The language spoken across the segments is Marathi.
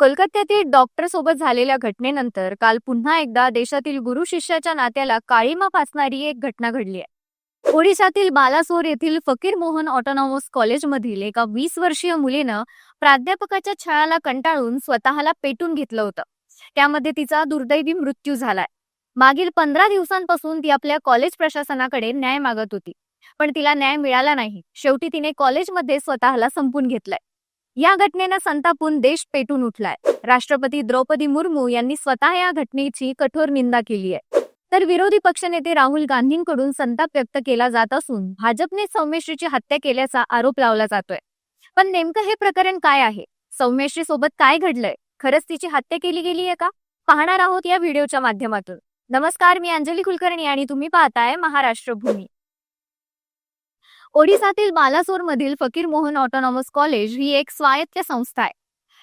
कोलकात्यातील डॉक्टर सोबत झालेल्या घटनेनंतर काल पुन्हा एकदा देशातील गुरु शिष्याच्या नात्याला काळीमा फासणारी एक घटना घडली आहे. ओडिशातील बालासोर येथील फकीर मोहन ऑटोनॉमस कॉलेजमधील एका वीस वर्षीय मुलीनं प्राध्यापकाच्या छळाला कंटाळून स्वतःला पेटून घेतलं होतं. त्यामध्ये तिचा दुर्दैवी मृत्यू झालाय. मागील पंधरा दिवसांपासून ती आपल्या कॉलेज प्रशासनाकडे न्याय मागत होती. पण तिला न्याय मिळाला नाही. शेवटी तिने कॉलेजमध्ये स्वतःला संपून घेतलंय. या घटनेनं संतापून देश पेटून उठलाय. राष्ट्रपती द्रौपदी मुर्मू यांनी स्वतः या घटनेची कठोर निंदा केली आहे. तर विरोधी पक्षनेते राहुल गांधींकडून संताप व्यक्त केला जात असून भाजपने सौम्यश्रीची हत्या केल्याचा आरोप लावला जातोय. पण नेमकं हे प्रकरण काय आहे? सौम्यश्री सोबत काय घडलंय? खरंच तिची हत्या केली गेली आहे का? पाहणार आहोत या व्हिडिओच्या माध्यमातून. नमस्कार मी अंजली कुलकर्णी आणि तुम्ही पाहताय महाराष्ट्र भूमी ओडिसातील बालासोर मधील फकीर मोहन ऑटोनॉमस कॉलेज ही एक स्वायत्त संस्था आहे.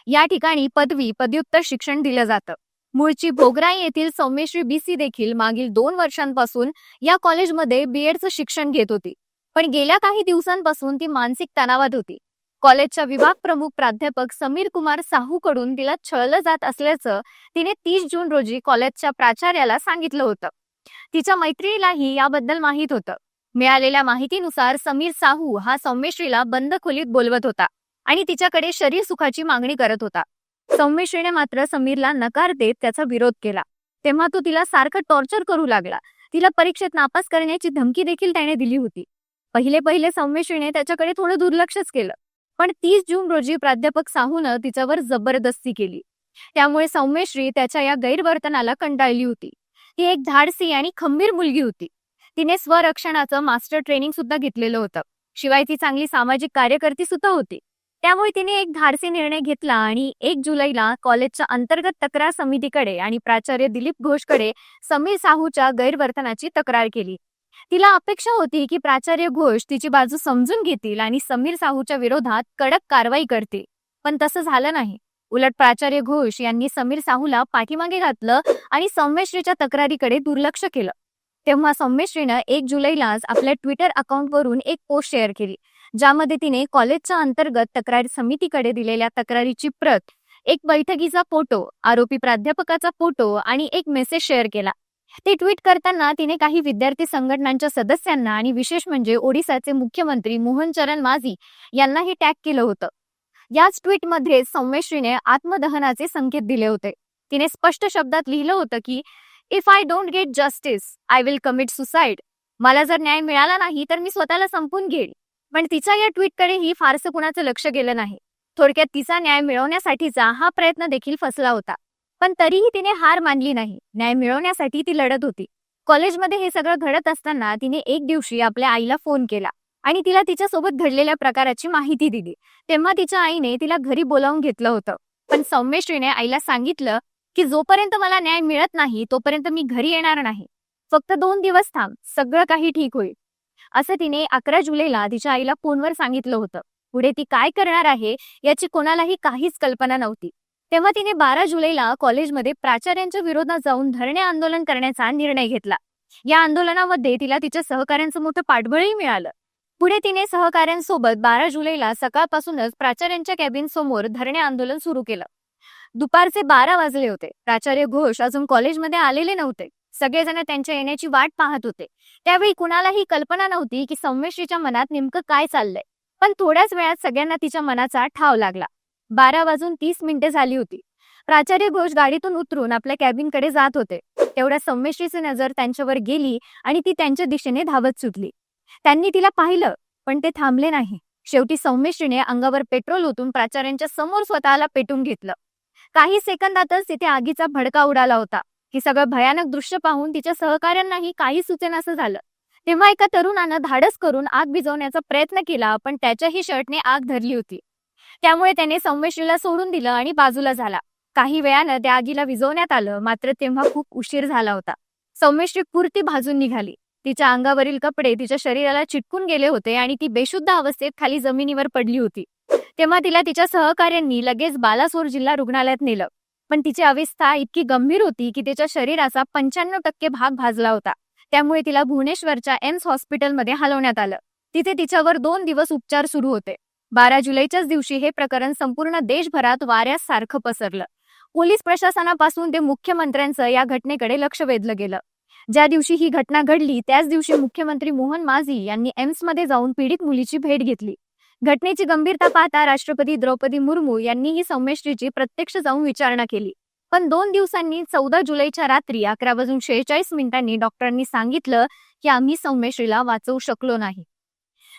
या ठिकाणी पदवी पदव्युत्तर शिक्षण दिलं जातं. मूळची भोगराई येथील सौम्यश्री बीसी देखील मागील दोन वर्षांपासून या कॉलेजमध्ये बीएडचं शिक्षण घेत होती. पण गेल्या काही दिवसांपासून ती मानसिक तणावात होती. कॉलेजच्या विभाग प्रमुख प्राध्यापक समीर कुमार साहू कडून तिला छळलं जात असल्याचं तिने तीस जून रोजी कॉलेजच्या प्राचार्याला सांगितलं होतं. तिच्या मैत्रिणीलाही याबद्दल माहीत होतं. मिळालेल्या माहितीनुसार समीर साहू हा सौम्यश्रीला बंद खोलीत बोलवत होता आणि तिच्याकडे शरीर सुखाची मागणी करत होता. सौम्यश्रीने मात्र समीरला नकार देत त्याचा विरोध केला. तेव्हा तो तिला सारखं टॉर्चर करू लागला. तिला परीक्षेत नापास करण्याची धमकी देखील त्याने दिली होती. पहिले पहिले सौम्यश्रीने त्याच्याकडे थोडं दुर्लक्षच केलं. पण तीस जून रोजी प्राध्यापक साहूनं तिच्यावर जबरदस्ती केली. त्यामुळे सौम्यश्री त्याच्या या गैरवर्तनाला कंटाळली होती. ती एक धाडसी आणि खंबीर मुलगी होती. तिने स्वरक्षणाचं मास्टर ट्रेनिंग सुद्धा घेतलेलं होतं. शिवाय ती चांगली सामाजिक कार्यकर्ती सुद्धा होती. त्यामुळे तिने एक धाडसी निर्णय घेतला आणि एक जुलैला कॉलेजच्या अंतर्गत तक्रार समितीकडे आणि प्राचार्य दिलीप घोषकडे समीर साहूच्या गैरवर्तनाची तक्रार केली. तिला अपेक्षा होती की प्राचार्य घोष तिची बाजू समजून घेतील आणि समीर साहूच्या विरोधात कडक कारवाई करतील. पण तसं झालं नाही. उलट प्राचार्य घोष यांनी समीर साहूला पाठीमागे घातलं आणि सौम्यश्रीच्या तक्रारीकडे दुर्लक्ष केलं. तेव्हा सौम्यश्रीनं एक जुलैलाच आपल्या ट्विटर अकाउंटवरून एक पोस्ट शेअर केली ज्यामध्ये तिने कॉलेजच्या अंतर्गत तक्रार समितीकडे दिलेल्या तक्रारीची प्रत एक बैठकीचा फोटो आरोपी प्राध्यापकाचा फोटो आणि एक मेसेज शेअर केला. ते ट्विट करताना तिने काही विद्यार्थी संघटनांच्या सदस्यांना आणि विशेष म्हणजे ओडिसाचे मुख्यमंत्री मोहन चरण माझी यांनाही टॅग केलं होतं. याच ट्विटमध्ये सौम्यश्रीने आत्मदहनाचे संकेत दिले होते. तिने स्पष्ट शब्दात लिहिलं होतं की if I don't get justice I will commit suicide मला जर न्याय मिळाला नाही तर मी स्वतःला संपून घेईल. पण तिच्या या ट्विटकडेही फारसं कुणाचं लक्ष गेलं नाही. थोडक्यात तिचा न्याय मिळवण्यासाठीचा हा प्रयत्न देखील फसला होता. पण तरीही तिने हार मानली नाही. न्याय मिळवण्यासाठी ती लढत होती. कॉलेजमध्ये हे सगळं घडत असताना तिने एक दिवशी आपल्या आईला फोन केला आणि तिला तिच्यासोबत घडलेल्या प्रकाराची माहिती दिली. तेव्हा तिच्या आईने तिला घरी बोलावून घेतलं होतं. पण सौम्यश्रीने आईला सांगितलं की जोपर्यंत मला न्याय मिळत नाही तोपर्यंत मी घरी येणार नाही. फक्त दोन दिवस थांब सगळं काही ठीक होईल. असं तिने अकरा जुलैला तिच्या आईला फोनवर सांगितलं होतं. पुढे ती काय करणार आहे याची कोणालाही काहीच कल्पना नव्हती. तेव्हा तिने बारा जुलैला कॉलेजमध्ये प्राचार्यांच्या विरोधात जाऊन धरणे आंदोलन करण्याचा निर्णय घेतला. या आंदोलनामध्ये तिला तिच्या सहकाऱ्यांचं मोठं पाठबळही मिळालं. पुढे तिने सहकाऱ्यांसोबत बारा जुलैला सकाळपासूनच प्राचार्यांच्या कॅबिन समोर धरणे आंदोलन सुरू केलं. दुपारचे बारा वाजले होते. प्राचार्य घोष अजून कॉलेजमध्ये आलेले नव्हते. सगळेजण त्यांच्या येण्याची वाट पाहत होते. त्यावेळी कुणालाही कल्पना नव्हती की सौम्यश्रीच्या मनात नेमकं काय चाललंय. पण थोड्याच वेळात सगळ्यांना तिच्या मनाचा ठाव लागला. बारा वाजून तीस मिनिटे झाली होती. प्राचार्य घोष गाडीतून उतरून आपल्या कॅबिनकडे जात होते. तेवढ्या सौम्यश्रीची नजर त्यांच्यावर गेली आणि ती त्यांच्या दिशेने धावत सुटली. त्यांनी तिला पाहिलं पण ते थांबले नाही. शेवटी सौम्यश्रीने अंगावर पेट्रोल ओतून प्राचार्यांच्या समोर स्वतःला पेटून घेतलं. काही सेकंदातच तिथे आगीचा भडका उडाला होता. हे सगळं भयानक दृश्य पाहून तिच्या सहकाऱ्यांनाही काही सुचेनासं झालं. तेव्हा एका तरुणानं धाडस करून आग भिजवण्याचा प्रयत्न केला पण त्याच्याही शर्टने आग धरली होती. त्यामुळे त्याने संवेश्रीला सोडून दिलं आणि बाजूला झाला. काही वेळानं त्या आगीला विझवण्यात आलं मात्र तेव्हा खूप उशीर झाला होता. सौम्यश्री पुरती भाजून निघाली. तिच्या अंगावरील कपडे तिच्या शरीराला चिटकून गेले होते आणि ती बेशुद्ध अवस्थेत खाली जमिनीवर पडली होती. तेव्हा तिला तिच्या सहकाऱ्यांनी लगेच बालासोर जिल्हा रुग्णालयात नेलं. पण तिची अवस्था इतकी गंभीर होती की तिच्या शरीराचा पंच्याण्णव टक्के भाग भाजला होता. त्यामुळे तिला भुवनेश्वरच्या एम्स हॉस्पिटलमध्ये हलवण्यात आलं. तिथे तिच्यावर दोन दिवस उपचार सुरू होते. बारा जुलैच्याच दिवशी हे प्रकरण संपूर्ण देशभरात वाऱ्यासारखं पसरलं. पोलीस प्रशासनापासून ते मुख्यमंत्र्यांचं या घटनेकडे लक्ष वेधलं गेलं. ज्या दिवशी ही घटना घडली त्याच दिवशी मुख्यमंत्री मोहन माझी यांनी एम्समध्ये जाऊन पीडित मुलीची भेट घेतली. घटनेची गंभीरता पाहता राष्ट्रपती द्रौपदी मुर्मू यांनीही सौम्यश्रीची प्रत्यक्ष जाऊन विचारणा केली. पण दोन दिवसांनी चौदा जुलैच्या रात्री अकरा वाजून शेहेचाळीस मिनिटांनी डॉक्टरांनी सांगितलं की आम्ही सौम्यश्रीला वाचवू शकलो नाही.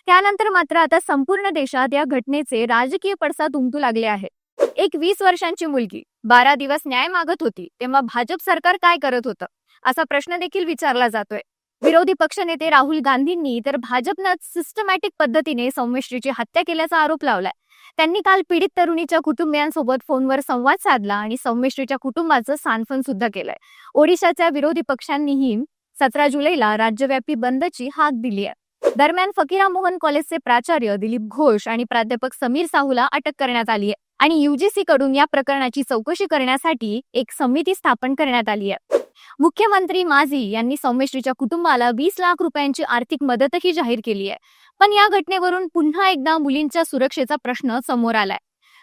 त्यानंतर मात्र आता संपूर्ण देशात या घटनेचे राजकीय पडसाद उमटू लागले आहेत. एक वीस वर्षांची मुलगी बारा दिवस न्याय मागत होती तेव्हा भाजप सरकार काय करत होतं? असा प्रश्न देखील विचारला जातोय. विरोधी पक्षनेते राहुल गांधींनी तर भाजपनं सिस्टमॅटिक पद्धतीने सौमिश्रीची हत्या केल्याचा आरोप लावलाय. त्यांनी काल पीडित तरुणीच्या कुटुंबियांसोबत फोनवर संवाद साधला आणि सौमिश्रीच्या कुटुंबाचं सांत्वन सुद्धा केलंय. ओडिशाच्या विरोधी पक्षांनीही सतरा जुलैला राज्यव्यापी बंदची हाक दिली आहे. दरम्यान फकीरा मोहन कॉलेजचे प्राचार्य दिलीप घोष आणि प्राध्यापक समीर साहूला अटक करण्यात आली आहे आणि युजीसी कडून या प्रकरणाची चौकशी करण्यासाठी एक समिती स्थापन करण्यात आली आहे. मुख्यमंत्री माझी यांनी सौम्यश्रीच्या कुटुंबाला वीस लाख रुपयांची आर्थिक मदतही जाहीर केली आहे. पण या घटनेवरून पुन्हा एकदा मुलींच्या सुरक्षेचा प्रश्न समोर आलाय.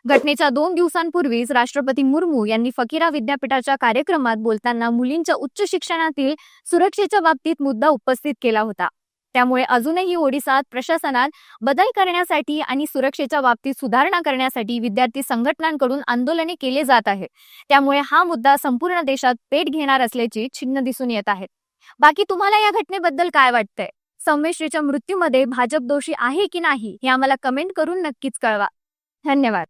घटनेच्या दोन दिवसांपूर्वीच राष्ट्रपती मुर्मू यांनी फकीरा विद्यापीठाच्या कार्यक्रमात बोलताना मुलींच्या उच्च शिक्षणातील सुरक्षेच्या बाबतीत मुद्दा उपस्थित केला होता. त्यामुळे अजूनही ओडिसात प्रशासनात बदल करण्यासाठी आणि सुरक्षेच्या बाबतीत सुधारणा करण्यासाठी विद्यार्थी संघटनांकडून आंदोलने केले जात आहे त्यामुळे हा मुद्दा संपूर्ण देशात पेट घेणार असल्याची चिन्ह दिसून येत आहेत. बाकी तुम्हाला या घटनेबद्दल काय वाटतंय? सौम्यश्रीच्या मृत्यूमध्ये भाजप दोषी आहे की नाही हे आम्हाला कमेंट करून नक्कीच कळवा. धन्यवाद.